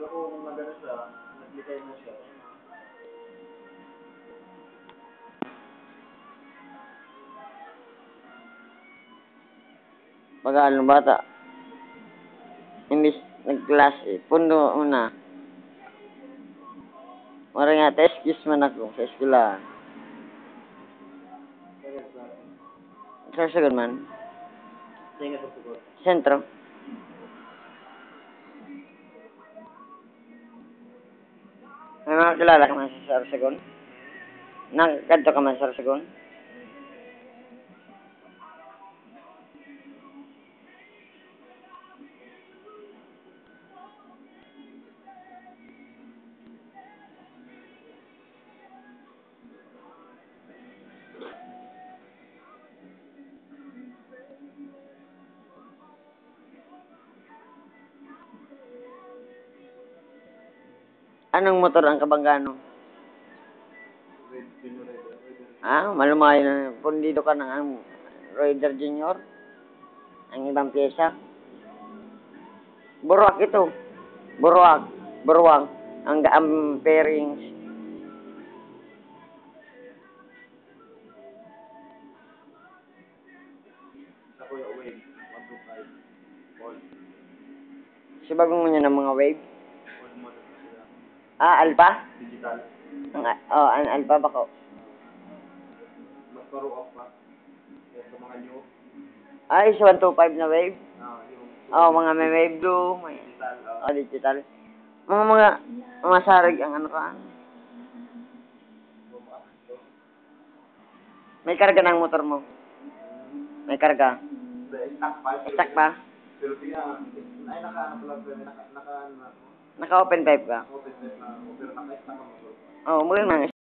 Pero kung magano siya, nagbigay na siya. Pag-aaral ng bata. Imbis nagklase, pundo una. Mara nga, teskis man ako sa eskwelahan. Kaya sa Sa sagon man, siguro. sentro. May mga kilala ka man sa Sarsagon? Nagkanto ka man sa Sarsagon? Anong motor ang kabanggano? Ah, malumayo na. Pundido ka ng ang Raider Junior. Ang ibang pyesa. Buruak ito. Buruak. Buruang. Ang gaam pairings. Sa Kuya Wave, 125. All. Si bagong niya ng mga wave. Ah, Alpha? Digital. Ang, oh, ang Alpha ba ko? Mas off pa. Kaya sa mga new, Ay, si 125 na wave. ah, yung Oh, mga may wave blue. May, digital, ah, oh, digital. Mga mga, mga sarig ang ano ka. May karga ng motor mo. May karga. stock pa. Stock pa. Pero na, ay naka ano pala, pero naka, naka, ano, Naka-open pipe ka. open na, pero naka-stock ang motor. Oh, muli na